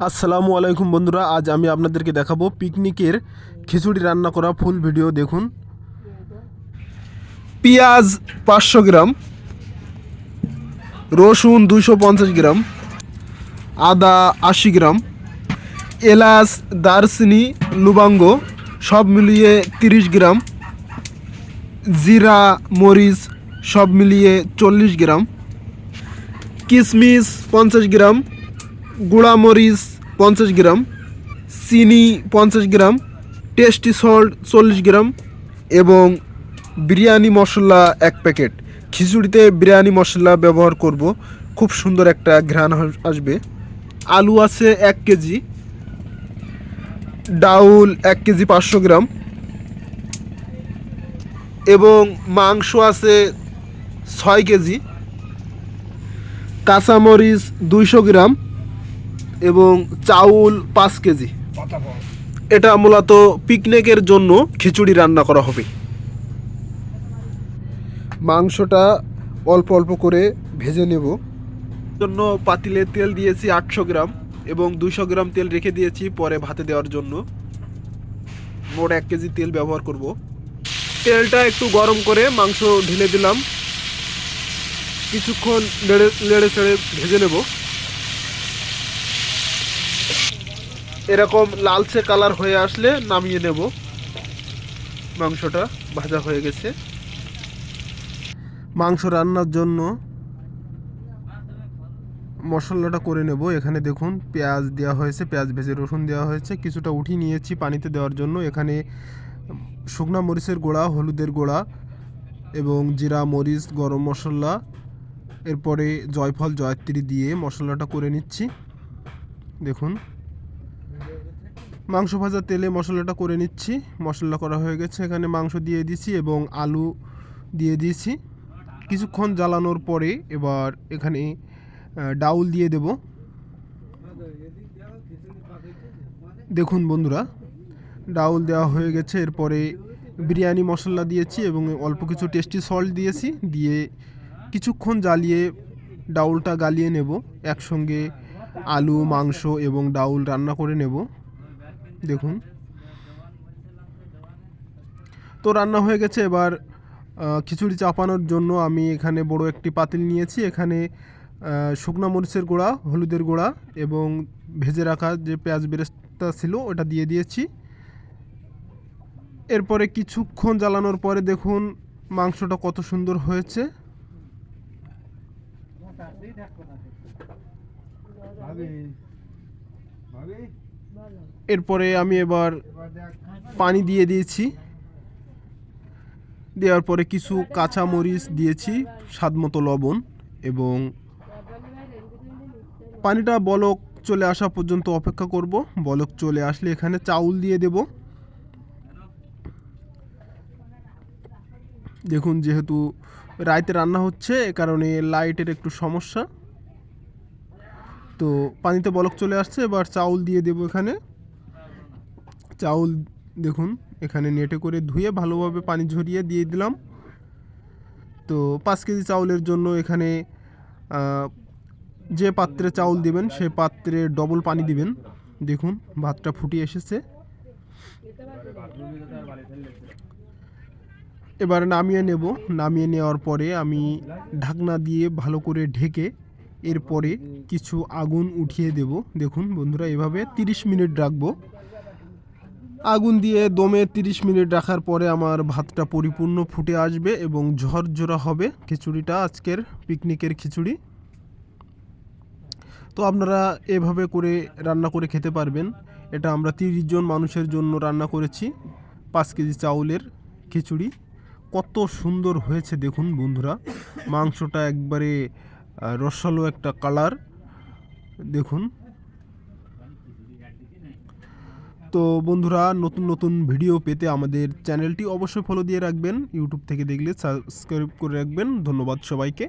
আসসালামু আলাইকুম বন্ধুরা, আজ আমি আপনাদেরকে দেখাবো পিকনিকের খিচুড়ি রান্না করা ফুল ভিডিও, দেখুন। পেঁয়াজ পাঁচশো গ্রাম, রসুন দুশো পঞ্চাশ গ্রাম, আদা আশি গ্রাম, এলাচ, দারচিনি, লুবাঙ্গ, সব মিলিয়ে তিরিশ গ্রাম, জিরা, মরিচ, সব মিলিয়ে চল্লিশ গ্রাম, কিশমিশ পঞ্চাশ গ্রাম গুঁড়া মরিচ পঞ্চাশ গ্রাম, চিনি পঞ্চাশ গ্রাম, টেস্টি সল্ট চল্লিশ গ্রাম এবং বিরিয়ানি মশলা এক প্যাকেট। খিচুড়িতে বিরিয়ানি মশলা ব্যবহার করব। খুব সুন্দর একটা ঘ্রাণ আসবে। আলু আছে এক কেজি, ডাউল এক কেজি পাঁচশো গ্রাম এবং মাংস আছে ছয় কেজি, কাঁচামরিচ দুইশো গ্রাম এবং চাউল পাঁচ কেজি। এটা মূলত পিকনিকের জন্য খিচুড়ি রান্না করা হবে। মাংসটা অল্প অল্প করে ভেজে নেব। জন্য পাতিলে তেল দিয়েছি আটশো গ্রাম এবং দুশো গ্রাম তেল রেখে দিয়েছি পরে ভাতে দেওয়ার জন্য। মোট এক কেজি তেল ব্যবহার করব। তেলটা একটু গরম করে মাংস ঢেলে দিলাম। কিছুক্ষণ নেড়ে নেড়ে ছেড়ে ভেজে নেব। এরকম লালচে কালার হয়ে আসলে নামিয়ে নেব। মাংসটা ভাজা হয়ে গেছে। মাংস রান্নার জন্য মশলাটা করে নেব। এখানে দেখুন পেঁয়াজ দেওয়া হয়েছে, পেঁয়াজ ভেজে রসুন দেওয়া হয়েছে। কিছুটা উঠিয়ে নিয়েছি পানিতে দেওয়ার জন্য। এখানে শুকনা মরিচের গোড়া, হলুদের গোড়া এবং জিরা, মরিচ, গরম মশলা, এরপরে জয়ফল, জয়ত্রী দিয়ে মশলাটা করে নিচ্ছি। দেখুন। মাংস ভাজা তেলে মশলাটা করে নিচ্ছি। মশলা করা হয়ে গেছে, এখানে মাংস দিয়ে দিয়েছি এবং আলু দিয়ে দিয়েছি। কিছুক্ষণ জ্বালানোর পরে এবার এখানে ডাউল দিয়ে দেব। দেখুন বন্ধুরা, ডাউল দেওয়া হয়ে গেছে। এরপরে বিরিয়ানি মশলা দিয়েছি এবং অল্প কিছু টেস্টি সল্ট দিয়েছি। দিয়ে কিছুক্ষণ জ্বালিয়ে ডাউলটা গালিয়ে নেব। একসঙ্গে আলু, মাংস এবং ডাউল রান্না করে নেব। দেখুন। তো রান্না হয়ে গেছে এবার খিচুড়ি চাপানোর জন্য আমি এখানে বড় একটি পাতিল নিয়েছি। এখানে শুকনো মরিচের গুঁড়া, হলুদের গুঁড়া এবং ভেজে রাখা যে পেঁয়াজ বেরেস্তা ছিল ওটা দিয়ে দিয়েছি। এরপরে কিছুক্ষণ জ্বালানোর পরে দেখুন মাংসটা কত সুন্দর হয়েছে। এরপরে আমি এবার পানি দিয়ে দিয়েছি। দেওয়ার পরে কিছু কাঁচা মরিচ দিয়েছি স্বাদ মতো লবণ এবং পানিটা বলক চলে আসা পর্যন্ত অপেক্ষা করব। বলক চলে আসলে এখানে চাউল দিয়ে দেব। দেখুন যেহেতু রাইতে রান্না হচ্ছে, এ কারণে লাইটের একটু সমস্যা। তো পানিতে বলক চলে আসছে, এবার চাউল দিয়ে দেব এখানে। চাউল দেখুন, এখানে নেটে করে ধুয়ে ভালোভাবে পানি ঝরিয়ে দিয়ে দিলাম। তো পাঁচ কেজি চাউলের জন্য এখানে যে পাত্রে চাউল দিবেন সেই পাত্রে ডবল পানি দিবেন। দেখুন, ভাতটা ফুটিয়ে এসেছে। এবার নামিয়ে নেব। নামিয়ে নেওয়ার পরে আমি ঢাকনা দিয়ে ভালো করে ঢেকে এরপরে কিছু আগুন উঠিয়ে দেব। দেখুন বন্ধুরা, এভাবে 30 মিনিট রাখব। আগুন দিয়ে দমে 30 মিনিট রাখার পরে আমার ভাতটা পরিপূর্ণ ফুটে আসবে এবং ঝরঝরা হবে। খিচুড়িটা আজকের পিকনিকের খিচুড়ি। তো আপনারা এভাবে করে রান্না করে খেতে পারবেন। এটা আমরা তিরিশ জন মানুষের জন্য রান্না করেছি। পাঁচ কেজি চাউলের খিচুড়ি। কত সুন্দর হয়েছে দেখুন বন্ধুরা। মাংসটা একবারে রসালো একটা কালার, দেখুন। তো বন্ধুরা, নতুন নতুন ভিডিও পেতে আমাদের চ্যানেলটি অবশ্যই ফলো দিয়ে রাখবেন। ইউটিউব থেকে দেখলে সাবস্ক্রাইব করে রাখবেন। ধন্যবাদ সবাইকে।